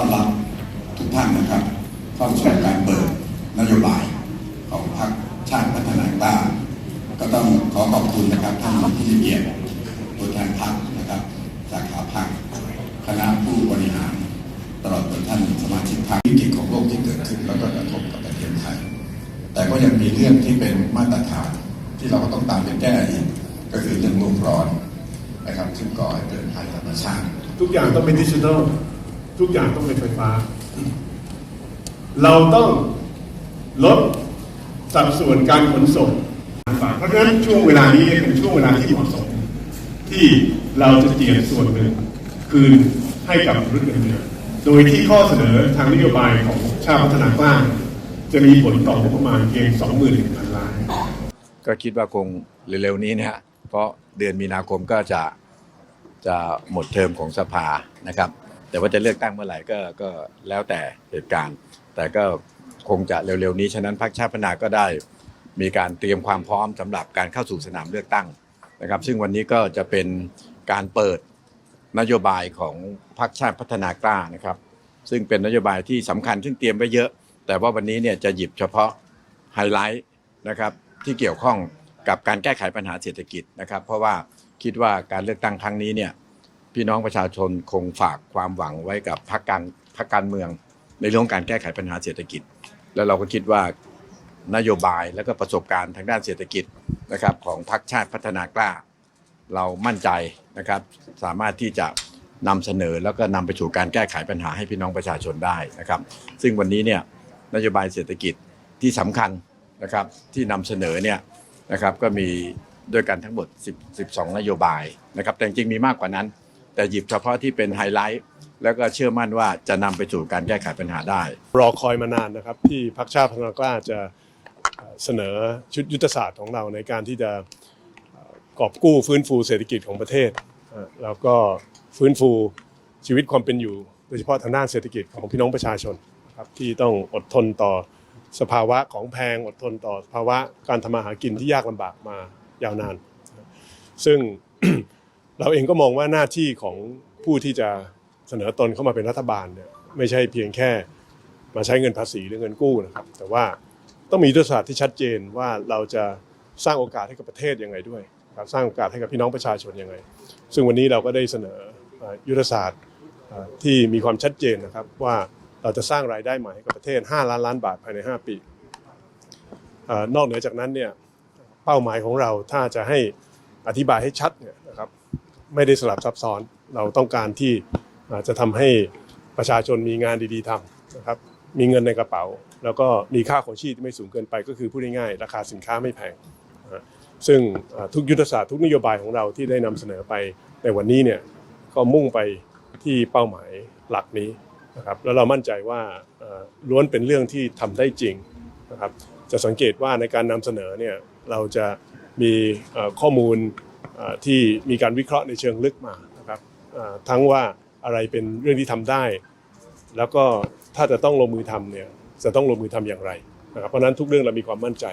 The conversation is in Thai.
ต้อนรับทุกท่านนะครับเข้าสู่การเปิดนโยบายของพรรคชาติพัฒนากล้าก็ต้องขอขอบคุณนะครับท่านที่เกียรติตัวแทนพรรคนะครับสาขาพรรคคณะผู้บริหาร ตลอดจนท่านสมาชิกพรรควิกฤตของโลกที่เกิดขึ้นแล้วก็กระทบกับประเทศไทย แต่ก็ยังมีเรื่องที่เป็นมาตรฐานที่เราก็ต้องตามไปแก้อีกก็คือเรื่องโลกร้อนนะครับซึ่งก่อให้เกิดภัยธรรมชาติ ทุกอย่างต้องเป็นดิจิทัล ทุกอย่างต้องเป็นไฟฟ้า เราต้องลดสัดส่วนการขนส่งเพราะฉะนั้นช่วงเวลานี้เป็นช่วงเวลาที่เหมาะสม ที่เราจะเจียดส่วนหนึ่งคืนให้กับมนุษย์เงินเดือนโดยที่ข้อเสนอทางนโยบายของชาติพัฒนากล้าจะมีผลต่องบประมาณเพียง21,000ล้าน ก็คิดว่าคงเร็วๆนี้นะฮะเพราะเดือนมีนาคมก็จะจะหมดเทอมของสภานะครับ แต่ว่าจะเลือกตั้งเมื่อไหร่ก็ก็แล้วแต่เหตุการณ์ แต่ก็คงจะเร็วๆนี้ ฉะนั้นพรรคชาติพัฒนาก็ได้ มีการเตรียมความพร้อมสำหรับการเข้าสู่สนามเลือกตั้งนะครับ ซึ่งวันนี้ก็จะเป็นการเปิดนโยบายของพรรคชาติพัฒนากล้านะครับ ซึ่งเป็นนโยบายที่สำคัญซึ่งเตรียมไว้เยอะ แต่ว่าวันนี้เนี่ยจะหยิบเฉพาะไฮไลท์นะครับที่เกี่ยวข้องกับการแก้ไขปัญหาเศรษฐกิจนะครับ เพราะว่าคิดว่าการเลือกตั้งครั้งนี้เนี่ย พี่น้องประชาชนคงฝากความหวังไว้กับพรรคการพรรคการเมือง ในเรื่องการแก้ไขปัญหาเศรษฐกิจ แล้วเราก็คิดว่านโยบายและก็ประสบการณ์ทางด้านเศรษฐกิจนะครับของพรรคชาติพัฒนากล้า เรามั่นใจนะครับสามารถที่จะนำเสนอแล้วก็นำไปสู่การแก้ไขปัญหาให้พี่น้องประชาชนได้นะครับ ซึ่งวันนี้เนี่ยนโยบายเศรษฐกิจที่สำคัญนะครับที่นำเสนอเนี่ยนะครับก็มีด้วยกันทั้งหมด10 12 นโยบายนะครับแต่จริงมีมากกว่านั้น แต่หยิบเฉพาะที่เป็นไฮไลท์ แล้วก็เชื่อมั่นว่าจะนำไปสู่การแก้ไขปัญหาได้ รอคอยมานานนะครับ ที่พรรคชาติพัฒนากล้าจะเอ่อเสนอชุดยุทธศาสตร์ของเราในการที่จะเอ่อกอบกู้ฟื้นฟูเศรษฐกิจของประเทศเอ่อแล้วก็ฟื้นฟูชีวิตความเป็นอยู่ โดยเฉพาะทางด้านเศรษฐกิจของพี่น้องประชาชนนะครับที่ต้องอดทนต่อสภาวะของแพงอดทนต่อภาวะการทำมาหากินที่ยากลำบากมายาวนาน ซึ่ง เราเองก็มองว่าหน้าที่ของผู้ที่จะเสนอตนเข้ามาเป็นรัฐบาลเนี่ยไม่ใช่เพียงแค่มาใช้เงินภาษีหรือเงินกู้นะครับ แต่ว่าต้องมียุทธศาสตร์ที่ชัดเจนว่าเราจะสร้างโอกาสให้กับประเทศยังไงด้วยครับสร้างโอกาสให้กับพี่น้องประชาชนยังไง ซึ่งวันนี้เราก็ได้เสนอยุทธศาสตร์ที่มีความชัดเจนนะครับว่าเราจะสร้างรายได้ใหม่ให้กับประเทศ 5 ล้านล้านบาทภายใน 5 ปีนอกเหนือจากนั้นเนี่ยเป้าหมายของเราถ้าจะให้อธิบายให้ชัดเนี่ยนะครับ ไม่ได้สลับซับซ้อน เราต้องการที่จะทำให้ประชาชนมีงานดีๆทำนะครับมีเงินในกระเป๋า แล้วก็มีค่าของชีพที่ไม่สูงเกินไป ก็คือพูดง่ายๆราคาสินค้าไม่แพงซึ่งทุกยุทธศาสตร์ทุกนโยบายของเราที่ได้นำเสนอไปในวันนี้เนี่ยก็มุ่งไปที่เป้าหมายหลักนี้นะครับแล้วเรามั่นใจว่าล้วนเป็นเรื่องที่ทำได้จริงนะครับจะสังเกตว่าในการนำเสนอเนี่ยเราจะมีข้อมูล ที่มีการวิเคราะห์ในเชิงลึกมานะครับทั้งว่าอะไรเป็นเรื่องที่ทำได้ แล้วก็ถ้าจะต้องลงมือทำเนี่ยจะต้องลงมือทำอย่างไรนะครับเพราะนั้นทุกเรื่องเรามีความมั่นใจ